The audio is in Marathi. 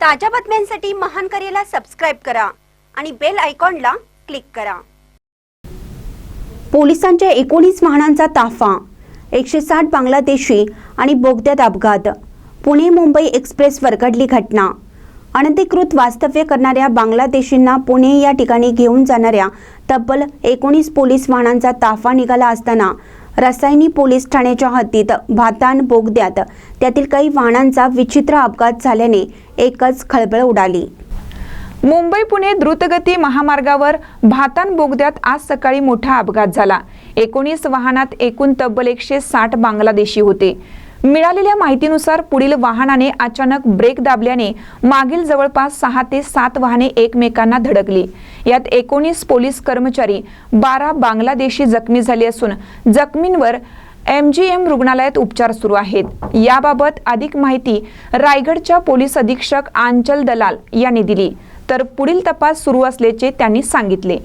ताज्या बातम्यांसाठी महान करेला सबस्क्राईब करा आणि बेल आयकॉनला क्लिक करा. पोलिसांच्या एकोणीस वाहनांचा ताफा एकशे साठ बांगलादेशी आणि बोगद्यात अपघात पुणे मुंबई एक्सप्रेसवर घडली घटना अनधिकृत वास्तव्य करणाऱ्या बांगलादेशींना पुणे या ठिकाणी घेऊन जाणाऱ्या तब्बल एकोणीस पोलीस वाहनांचा ताफा निघाला असताना रसायनी पोलीस ठाण्याच्या हद्दीत भातान बोगद्यात त्यातील काही वाहनांचा विचित्र अपघात झाल्याने एकच खळबळ उडाली. मुंबई पुणे द्रुतगती महामार्गावर भातान बोगद्यात आज सकाळी मोठा अपघात झाला. एकोणीस वाहनात एकूण तब्बल एकशे साठ बांगलादेशी होते. मिळालेल्या माहितीनुसार पुढील वाहनाने अचानक ब्रेक दाबल्याने मागील जवळपास सहा ते सात वाहने एकमेकांना धडकली. यात एकोणीस पोलीस कर्मचारी बारा बांगलादेशी जखमी झाले असून जखमींवर एम जी एम रुग्णालयात उपचार सुरू आहेत. याबाबत अधिक माहिती रायगडच्या पोलीस अधीक्षक आंचल दलाल यांनी दिली. तर पुढील तपास सुरू असल्याचे त्यांनी सांगितले.